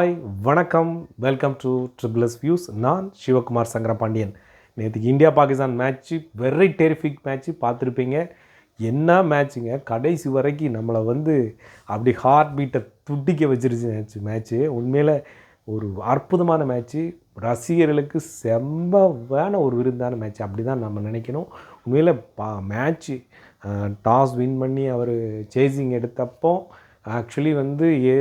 Hi வணக்கம். Welcome to triple S views நான் சிவகுமார் சங்கரபாண்டியன். நேற்றுக்கு India Pakistan match very terrific match பார்த்துருப்பீங்க. என்ன மேட்ச்சுங்க கடைசி வரைக்கும் நம்மளை வந்து அப்படி ஹார்ட் பீட்டை துட்டிக்க வச்சிருச்சு மேட்ச்சு மேட்ச்சு உண்மையில் ஒரு அற்புதமான மேட்ச்சு ரசிகர்களுக்கு செம்மவான ஒரு விருந்தான மேட்ச் அப்படி தான் நம்ம நினைக்கணும். உண்மையில் பா மேட்ச்சு டாஸ் வின் பண்ணி அவர் சேசிங் எடுத்தப்போ ஆக்சுவலி வந்து ஏ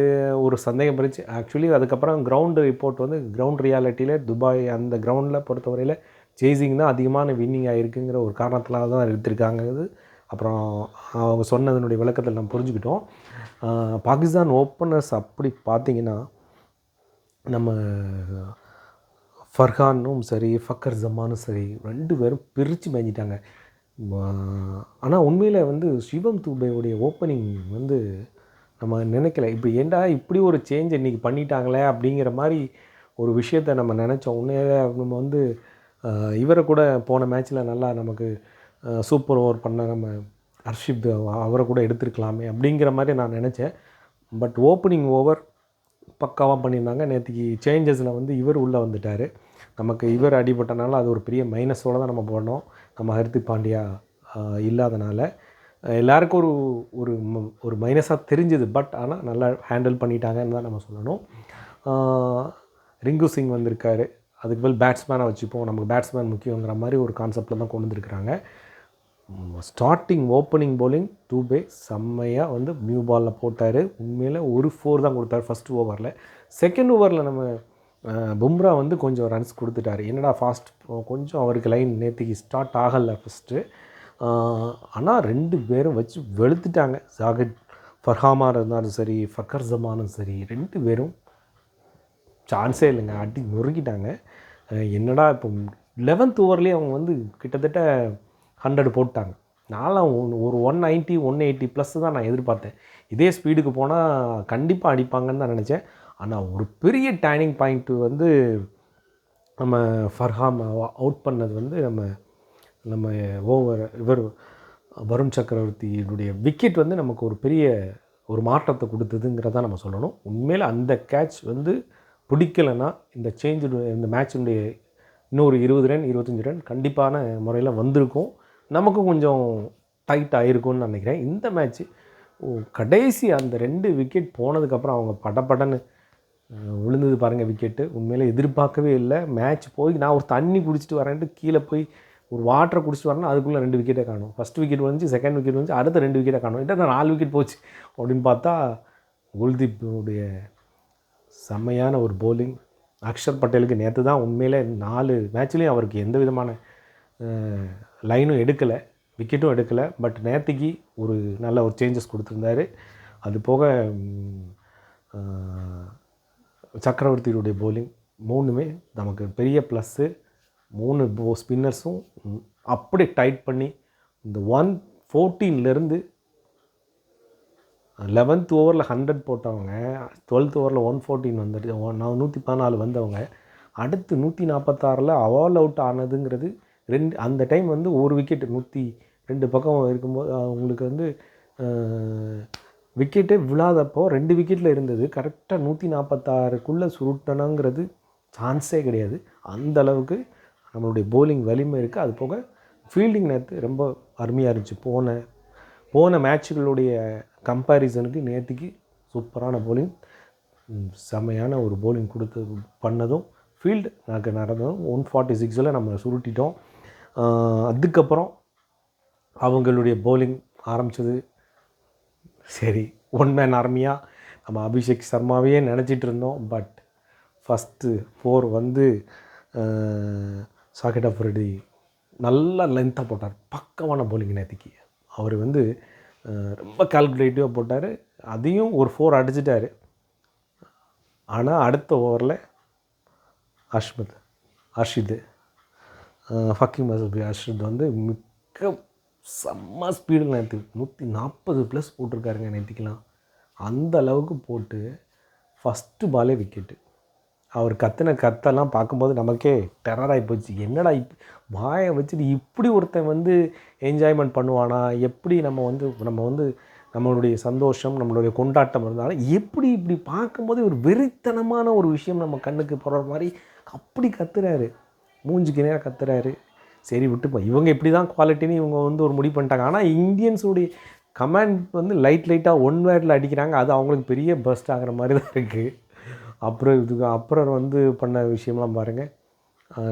ஒரு சந்தேகம் பிரிச்சு ஆக்சுவலி அதுக்கப்புறம் கிரவுண்டு ரிப்போர்ட் வந்து கிரவுண்ட் ரியாலிட்டியில் துபாய் அந்த கிரவுண்டில் பொறுத்தவரையில் சேசிங் தான் அதிகமான வின்னிங் ஆகிருக்குங்கிற ஒரு காரணத்தினால தான் எடுத்திருக்காங்கிறது அப்புறம் அவங்க சொன்னதனுடைய விளக்கத்தில் நம்ம புரிஞ்சுக்கிட்டோம். பாகிஸ்தான் ஓப்பனர்ஸ் அப்படி பார்த்தீங்கன்னா நம்ம ஃபர்ஹானும் சரி ஃபக்கர் ஜமானும் சரி ரெண்டு பேரும் பிரித்து மேஞ்சிட்டாங்க. ஆனால் உண்மையில் வந்து சிவம் தூபையுடைய ஓப்பனிங் வந்து நம்ம நினைக்கல. இப்போ ஏண்டா இப்படி ஒரு சேஞ்ச் இன்றைக்கி பண்ணிட்டாங்களே அப்படிங்கிற மாதிரி ஒரு விஷயத்தை நம்ம நினச்சோம். உண்மையிலே நம்ம வந்து இவரை கூட போன மேட்ச்சில் நல்லா நமக்கு சூப்பர் ஓவர் பண்ண நம்ம ஹர்ஷிப் அவரை கூட எடுத்திருக்கலாமே அப்படிங்கிற மாதிரி நான் நினச்சேன். பட் ஓப்பனிங் ஓவர் பக்காவாக பண்ணியிருந்தாங்க. நேற்றுக்கு சேஞ்சஸில் வந்து இவர் உள்ளே வந்துட்டார். நமக்கு இவர் அடிபட்டனால அது ஒரு பெரிய மைனஸோடு தான் நம்ம போனோம். நம்ம ஹர்திக் பாண்டியா இல்லாதனால. எல்லாருக்கும் ஒரு ஒரு ம- ஒரு மைனஸாக தெரிஞ்சுது பட் ஆனால் நல்லா ஹேண்டில் பண்ணிட்டாங்கன்னு தான் நம்ம சொல்லணும். ரிங்கு சிங் வந்திருக்காரு. அதுக்கு மேல் பேட்ஸ்மேனை வச்சுப்போம். நமக்கு பேட்ஸ்மேன் முக்கியங்கிற மாதிரி ஒரு கான்செப்டில் தான் கொண்டு வந்துருக்குறாங்க. ஸ்டார்டிங் ஓப்பனிங் போலிங் டூ பே செம்மையாக வந்து நியூ பாலில் போட்டார். உண்மையில் ஒரு ஃபோர் தான் கொடுத்தாரு ஃபஸ்ட் ஓவரில் செகண்ட் ஓவரில் நம்ம பும்ரா வந்து கொஞ்சம் ரன்ஸ் கொடுத்துட்டாரு. என்னடா ஃபாஸ்ட் கொஞ்சம் அவருக்கு லைன் நேற்றுக்கு ஸ்டார்ட் ஆகலை ஃபஸ்ட்டு ஆனால் ரெண்டு பேரும் வச்சு வெளுத்துட்டாங்க. ஜாகித் ஃபர்ஹாமா இருந்தாலும் சரி ஃபக்கர் ஜமானும் சரி ரெண்டு பேரும் சான்ஸே இல்லைங்க. அடி நொறுக்கிட்டாங்க என்னடா இப்போ லெவன்த் ஓவர்லேயே அவங்க வந்து கிட்டத்தட்ட ஹண்ட்ரட் போட்டாங்க. நான்லாம் ஒன்- ஒரு one ninety one eighty plus தான் நான் எதிர்பார்த்தேன். இதே ஸ்பீடுக்கு போனால் கண்டிப்பாக அடிப்பாங்கன்னு தான் நினச்சேன். ஆனால் ஒரு பெரிய டேர்னிங் பாயிண்ட்டு வந்து நம்ம ஃபர்ஹாம் அவுட் பண்ணது வந்து நம்ம நம்ம ஓவர் இவர் வருண் சக்கரவர்த்தியினுடைய விக்கெட் வந்து நமக்கு ஒரு பெரிய ஒரு மாற்றத்தை கொடுத்ததுங்கிறத நம்ம சொல்லணும். உண்மையில் அந்த கேட்ச் வந்து பிடிக்கலைன்னா இந்த சேஞ்சு இந்த மேட்சினுடைய இன்னொரு இருபது ரன் இருபத்தஞ்சி ரன் கண்டிப்பான முறையில் வந்திருக்கும். நமக்கும் கொஞ்சம் டைட் ஆகிருக்கும்னு நினைக்கிறேன். இந்த மேட்ச்சு கடைசி அந்த ரெண்டு விக்கெட் போனதுக்கப்புறம் அவங்க படப்படன்னு விழுந்தது பாருங்கள் விக்கெட்டு உண்மையில் எதிர்பார்க்கவே இல்லை. மேட்ச் போய் நான் ஒரு தண்ணி குடிச்சிட்டு வரேன்ட்டு கீழே போய் ஒரு வாட்டரை குடிச்சிட்டு வரேன்னா அதுக்குள்ளே ரெண்டு விக்கெட்டை காணும் ஃபஸ்ட் விக்கெட் வந்துச்சு செகண்ட் விக்கெட் வந்துச்சு அடுத்த ரெண்டு விக்கெட்டை காணும் இதான் நாலு விக்கெட் போச்சு அப்படின்னு பார்த்தா குல்தீப்புடைய செம்மையான ஒரு போலிங் அக்ஷர் பட்டேலுக்கு நேற்று தான் உண்மையிலே நாலு மேட்ச்லேயும் அவருக்கு எந்த விதமான லைனும் எடுக்கலை விக்கெட்டும் எடுக்கலை. பட் நேற்றுக்கு ஒரு நல்ல ஒரு சேஞ்சஸ் கொடுத்துருந்தாரு. அது போக சக்கரவர்த்தியுடைய போலிங் மூணுமே நமக்கு பெரிய ப்ளஸ்ஸு மூணு ஸ்பின்னர்ஸும் அப்படி டைட் பண்ணி இந்த ஒன் ஃபோர்டீன்லேருந்து லெவன்த் ஓவரில் ஹண்ட்ரட் போட்டவங்க டுவெல்த் ஓவரில் ஒன் ஃபோர்டீன் வந்துட்டு ஒன் நூற்றி பதினாலு வந்தவங்க அடுத்து நூற்றி நாற்பத்தாறில் அவால் அவுட் ஆனதுங்கிறது ரெண்டு அந்த டைம் வந்து ஒரு விக்கெட் நூற்றி ரெண்டு பக்கம் இருக்கும்போது அவங்களுக்கு வந்து விக்கெட்டே விழாதப்போ ரெண்டு விக்கெட்டில் இருந்தது. கரெக்டாக நூற்றி நாற்பத்தாறுக்குள்ளே சுருட்டணுங்கிறது சான்ஸே கிடையாது. அந்த அளவுக்கு நம்மளுடைய போலிங் வலிமை இருக்குது அது போக ஃபீல்டிங் நேற்று ரொம்ப அருமையாக இருந்துச்சு. போன போன மேட்சுகளுடைய கம்பேரிசனுக்கு நேற்றுக்கு சூப்பரான போலிங் செம்மையான ஒரு போலிங் கொடுத்து பண்ணதும் ஃபீல்டு நாக்கு நடந்ததும் ஒன் ஃபார்ட்டி சிக்ஸில் நம்ம சுருட்டிட்டோம். அதுக்கப்புறம் அவங்களுடைய போலிங் ஆரம்பித்தது சரி ஒன் மேன் ஆர்மியாக நம்ம அபிஷேக் சர்மாவையே நினச்சிட்டு இருந்தோம். பட் ஃபஸ்ட்டு ஃபோர் வந்து சாக்கெட் ஆஃப் ரெடி. நல்லா லென்த்தாக போட்டார். பக்கமான போலிங் நேற்றுக்கு அவர் வந்து ரொம்ப கால்குலேட்டிவாக போட்டார். அதையும் ஒரு ஃபோர் அடிச்சிட்டார். ஆனால் அடுத்த ஓவரில் அஷ்மத் அர்ஷித் ஃபக்கிங் மசூபி அர்ஷித் வந்து மிக்க செம்ம ஸ்பீடில் நேற்று நூற்றி நாற்பது ப்ளஸ் போட்டிருக்காருங்க நேற்றுக்கெலாம் அந்த அளவுக்கு போட்டு ஃபஸ்ட்டு பாலே விக்கெட்டு அவர் கத்தின கத்தெல்லாம் பார்க்கும்போது நமக்கே டெரராகி போச்சு. என்னடா இப் வாயை வச்சுட்டு இப்படி ஒருத்தன் வந்து என்ஜாய்மெண்ட் பண்ணுவானா? எப்படி நம்ம வந்து நம்ம வந்து நம்மளுடைய சந்தோஷம் நம்மளுடைய கொண்டாட்டம் இருந்தாலும் எப்படி இப்படி பார்க்கும்போது ஒரு வெறித்தனமான ஒரு விஷயம் நம்ம கண்ணுக்கு போகிற மாதிரி அப்படி கத்துறாரு. மூஞ்சிக்கு நேரம் கத்துறாரு. சரி விட்டுப்பா இவங்க இப்படி தான் குவாலிட்டின்னு இவங்க வந்து ஒரு முடிவு பண்ணிட்டாங்க. ஆனால் இந்தியன்ஸுடைய கமாண்ட் வந்து லைட் லைட்டாக ஒன் வேர்டில் அடிக்கிறாங்க. அது அவங்களுக்கு பெரிய பஸ்ட் ஆகிற மாதிரி தான் இருக்குது அப்புறம் இதுக்கு அப்புறம் வந்து பண்ண விஷயம்லாம் பாருங்கள்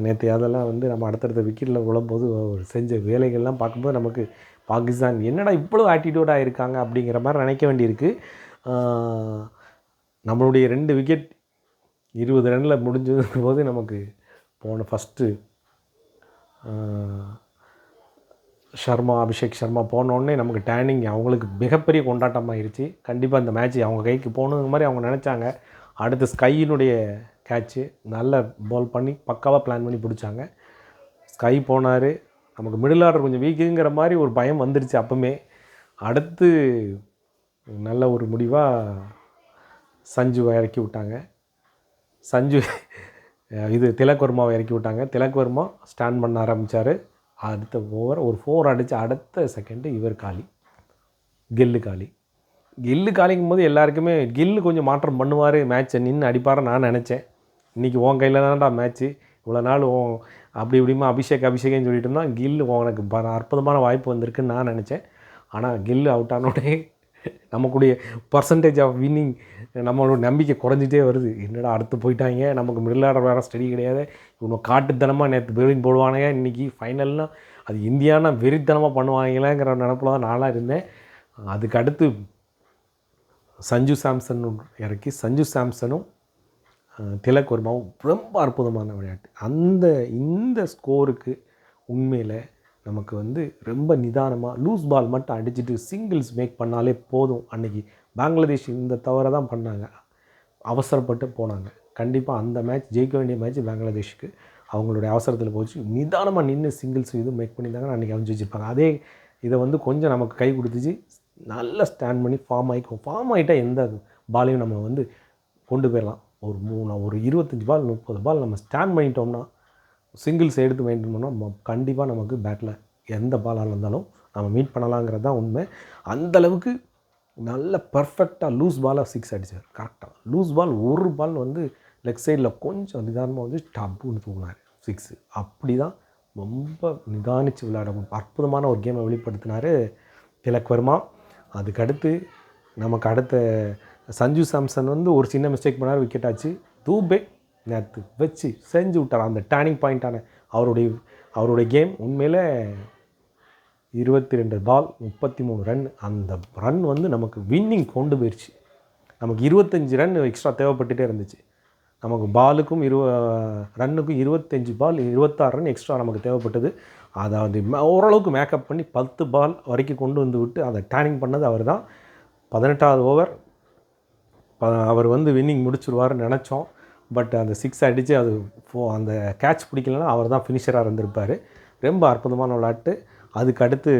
நேற்று அதெல்லாம் வந்து நம்ம அடுத்தடுத்த விக்கெட்டில் விழும்போது அவர் செஞ்ச வேலைகள்லாம் பார்க்கும்போது நமக்கு பாகிஸ்தான் என்னடா இவ்வளோ ஆட்டிடியூடாக இருக்காங்க அப்படிங்கிற மாதிரி நினைக்க வேண்டியிருக்கு. நம்மளுடைய ரெண்டு விக்கெட் இருபது ரனில் முடிஞ்சது போது நமக்கு போன ஃபஸ்ட்டு ஷர்மா அபிஷேக் சர்மா போனோடனே நமக்கு டேனிங் அவங்களுக்கு மிகப்பெரிய கொண்டாட்டமாக ஆயிடுச்சு கண்டிப்பாக இந்த மேட்ச் அவங்க கைக்கு போகணுங்கிற மாதிரி அவங்க நினச்சாங்க. அடுத்து ஸ்கையினுடைய கேட்ச்சு நல்ல பால் பண்ணி பக்காவாக பிளான் பண்ணி பிடிச்சாங்க. ஸ்கை போனார். நமக்கு மிடில் ஆர்டர் கொஞ்சம் வீக்குங்கிற மாதிரி ஒரு பயம் வந்துருச்சு அப்போமே அடுத்து நல்ல ஒரு முடிவாக சஞ்சுவை இறக்கி விட்டாங்க. சஞ்சு இது திலக்வர்மாவை இறக்கி விட்டாங்க. திலக்வர்மா ஸ்டாண்ட் பண்ண ஆரம்பித்தார் அடுத்த ஓவர் ஒரு ஃபோர் அடித்து அடுத்த செகண்டு இவர் காலி. கில்லு காலி. கில்லு காலிங்கும் போது எல்லாருக்குமே கில்லு கொஞ்சம் மாற்றம் பண்ணுவார் மேட்ச்சை நின்று அடிப்பார நான் நினச்சேன். இன்றைக்கி உன் கையில் தான்டா மேட்ச்சு இவ்வளோ நாள் ஓ அப்படி இப்படிமா அபிஷேக் அபிஷேக்னு சொல்லிட்டு இருந்தால் கில்லு உனக்கு ப அற்புதமான வாய்ப்பு வந்திருக்குன்னு நான் நினச்சேன். ஆனால் கில்லு அவுட் ஆனோடனே நமக்குடைய பர்சன்டேஜ் ஆஃப் வின்னிங் நம்மளோட நம்பிக்கை குறைஞ்சிட்டே வருது. என்னடா அடுத்து போயிட்டாங்க? நமக்கு மிடில் ஆர்டர் வேறு ஸ்டடி கிடையாது. இவங்க காட்டுத்தனமாக நேற்று பெர்லின் போடுவானுங்க. இன்றைக்கி ஃபைனல்னால் அது இந்தியானா வெறித்தனமாக பண்ணுவாங்களேங்கிற நினப்பில் தான் நானாக இருந்தேன். அதுக்கு அடுத்து சஞ்சு சாம்சன் இறக்கி சஞ்சு சாம்சனும் அஹ், திலக் வர்மாவும் ரொம்ப அற்புதமான விளையாட்டு. அந்த இந்த ஸ்கோருக்கு உண்மையில் நமக்கு வந்து ரொம்ப நிதானமாக லூஸ் பால் மட்டும் அடிச்சுட்டு சிங்கிள்ஸ் மேக் பண்ணாலே போதும். அன்றைக்கி பங்களாதேஷ் இந்த தவறை தான் பண்ணாங்க. அவசரப்பட்டு போனாங்க. கண்டிப்பாக அந்த மேட்ச் ஜெயிக்க வேண்டிய மேட்ச் பங்களாதேஷுக்கு அவங்களுடைய அவசரத்தில் போச்சு. நிதானமாக நின்று சிங்கிள்ஸ் இது மேக் பண்ணியிருந்தாங்கன்னா அன்றைக்கி அமைச்சு வச்சுருப்பாங்க. அதே இதை வந்து கொஞ்சம் நமக்கு கை கொடுத்துச்சு. நல்லா ஸ்டாண்ட் பண்ணி ஃபார்ம் ஆகிக்கும். ஃபார்ம் ஆகிட்டால் எந்த பாலையும் நம்ம வந்து கொண்டு போயிடலாம். ஒரு மூணு ஒரு இருபத்தஞ்சி பால் முப்பது பால் நம்ம ஸ்டாண்ட் பண்ணிட்டோம்னா சிங்கிள்ஸ் எடுத்து மெயின்டைன் கண்டிப்பாக நமக்கு பேட்டில் எந்த பாலாக இருந்தாலும் நம்ம மீட் பண்ணலாங்கிறது தான் உண்மை. அந்த அளவுக்கு நல்ல பர்ஃபெக்டாக லூஸ் பாலாக சிக்ஸ் அடித்தார் கரெக்டாக லூஸ் பால் ஒரு பால் வந்து லெக் சைடில் கொஞ்சம் நிதானமாக வந்து டப்புன்னு தூங்கினார். சிக்ஸு அப்படி தான் ரொம்ப நிதானித்து விளையாடணும் அற்புதமான ஒரு கேமை வெளிப்படுத்தினார் திலக் வர்மா. அதுக்கடுத்து நமக்கு அடுத்த சஞ்சு சாம்சன் வந்து ஒரு சின்ன மிஸ்டேக் பண்ணார் விக்கெட் ஆச்சு. தூபே நேற்று வச்சு செஞ்சு விட்டார். அந்த டேர்னிங் பாயிண்ட்டான அவருடைய அவருடைய கேம் உண்மையில் இருபத்தி ரெண்டு பால் முப்பத்தி மூணு ரன் அந்த ரன் வந்து நமக்கு வின்னிங் கொண்டு போயிடுச்சு நமக்கு இருபத்தஞ்சி ரன் எக்ஸ்ட்ரா தேவைப்பட்டுட்டே இருந்துச்சு. நமக்கு பாலுக்கும் இரு ரன்னுக்கும் இருபத்தஞ்சி பால் இருபத்தாறு ரன் எக்ஸ்ட்ரா நமக்கு தேவைப்பட்டது. அதை வந்து ஓரளவுக்கு மேக்கப் பண்ணி பத்து பால் வரைக்கும் கொண்டு வந்து விட்டு அதை டேர்னிங் பண்ணது அவர் தான். பதினெட்டாவது ஓவர் அவர் வந்து வின்னிங் முடிச்சிருவார்னு நினச்சோம். பட் அந்த சிக்ஸ் அடித்து அது ஃபோ அந்த கேட்ச் பிடிக்கலன்னா அவர் தான் ஃபினிஷராக இருந்திருப்பார். ரொம்ப அற்புதமான விளையாட்டு. அதுக்கு அடுத்து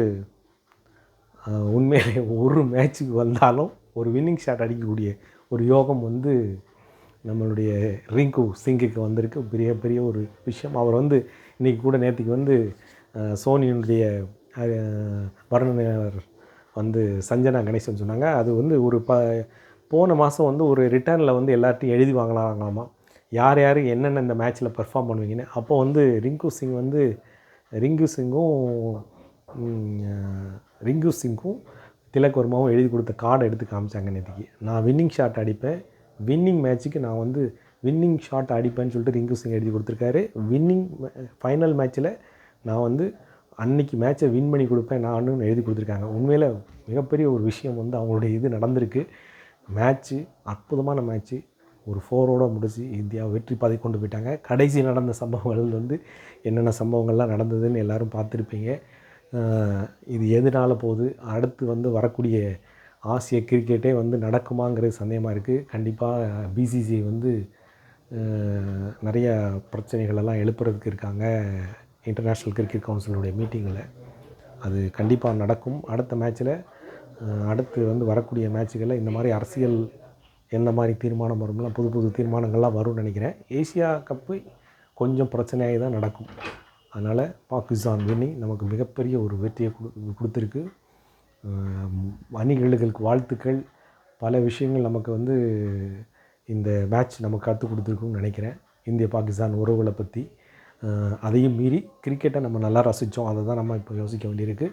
உண்மையிலே ஒரு மேட்ச்சுக்கு வந்தாலும் ஒரு வின்னிங் ஷாட் அடிக்கக்கூடிய ஒரு யோகம் வந்து நம்மளுடைய ரிங்கு சிங்குக்கு வந்திருக்கு. பெரிய பெரிய ஒரு விஷயம். அவர் வந்து இன்றைக்கி கூட நேற்றுக்கு வந்து சோனியினுடைய வர்ணனையாளர் வந்து சஞ்சனா கணேசன் சொன்னாங்க. அது வந்து ஒரு ப போன மாதம் வந்து ஒரு ரிட்டர்னில் வந்து எல்லார்ட்டையும் எழுதி வாங்கலாங்களாமா? யார் யார் என்னென்ன இந்த மேட்ச்சில் பெர்ஃபார்ம் பண்ணுவீங்கன்னு? அப்போ வந்து ரிங்கு சிங் வந்து ரிங்கு சிங்கும் ரிங்கு சிங்கும் திலக் வர்மாவும் எழுதி கொடுத்த கார்டை எடுத்து காமிச்சாங்க நேற்றுக்கு நான் வின்னிங் ஷாட் அடிப்பேன். வின்னிங் மேட்ச்சுக்கு நான் வந்து வின்னிங் ஷாட் அடிப்பேன்னு சொல்லிட்டு ரிங்கு சிங் எழுதி கொடுத்துருக்காரு. வின்னிங் ஃபைனல் மேட்ச்சில் நான் வந்து அன்னைக்கு மேட்ச்சை வின் பண்ணி கொடுப்பேன் நானும் எழுதி கொடுத்துருக்காங்க. உண்மையில் மிகப்பெரிய ஒரு விஷயம் வந்து அவங்களுடைய இது நடந்திருக்கு. மேட்ச்சு அற்புதமான மேட்ச்சு ஒரு ஃபோரோட முடிச்சு இந்தியா வெற்றி பாதை கொண்டு போயிட்டாங்க. கடைசி நடந்த சம்பவங்கள் வந்து என்னென்ன சம்பவங்கள்லாம் நடந்ததுன்னு எல்லோரும் பார்த்துருப்பீங்க. இது எதனால் போகுது? அடுத்து வந்து வரக்கூடிய ஆசிய கிரிக்கெட்டே வந்து நடக்குமாங்கிறது சந்தேகமாக இருக்குது கண்டிப்பாக பிசிசி வந்து நிறைய பிரச்சனைகளெல்லாம் எழுப்புறதுக்கு இருக்காங்க. இன்டர்நேஷ்னல் கிரிக்கெட் கவுன்சிலுடைய மீட்டிங்கில் அது கண்டிப்பாக நடக்கும். அடுத்த மேட்ச்சில் அடுத்து வந்து வரக்கூடிய மேட்சுகளில் இந்த மாதிரி அரசியல் எந்த மாதிரி தீர்மானம் வரும்னா புது புது தீர்மானங்கள்லாம் வரும்னு நினைக்கிறேன். ஏசியா கப்பு கொஞ்சம் பிரச்சனையாகி தான் நடக்கும். அதனால் பாகிஸ்தான் வின்னிங் நமக்கு மிகப்பெரிய ஒரு வெற்றியை கொடு கொடுத்துருக்கு. அணிகளுக்கு வாழ்த்துக்கள். பல விஷயங்கள் நமக்கு வந்து இந்த மேட்ச் நமக்கு கற்றுக் கொடுத்துருக்குன்னு நினைக்கிறேன். இந்திய பாகிஸ்தான் உறவுகளை பற்றி அதையும் மீறி கிரிக்கெட்டை நம்ம நல்லா ரசித்தோம் அதை தான் நம்ம இப்போ யோசிக்க வேண்டியிருக்கு.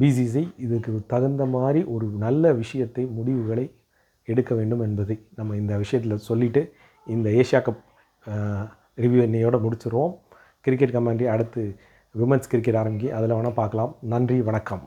பிசிசி இதுக்கு தகுந்த மாதிரி ஒரு நல்ல விஷயத்தை முடிவுகளை எடுக்க வேண்டும் என்பதை நம்ம இந்த விஷயத்தில் சொல்லிவிட்டு இந்த ஏஷியா கப் ரிவ்யூ என்னையோடு முடிச்சிருவோம். கிரிக்கெட் கமெண்ட்ரி அடுத்து விமன்ஸ் கிரிக்கெட் ஆரம்பிக்கி. அதில் வேணால் பார்க்கலாம். நன்றி வணக்கம்.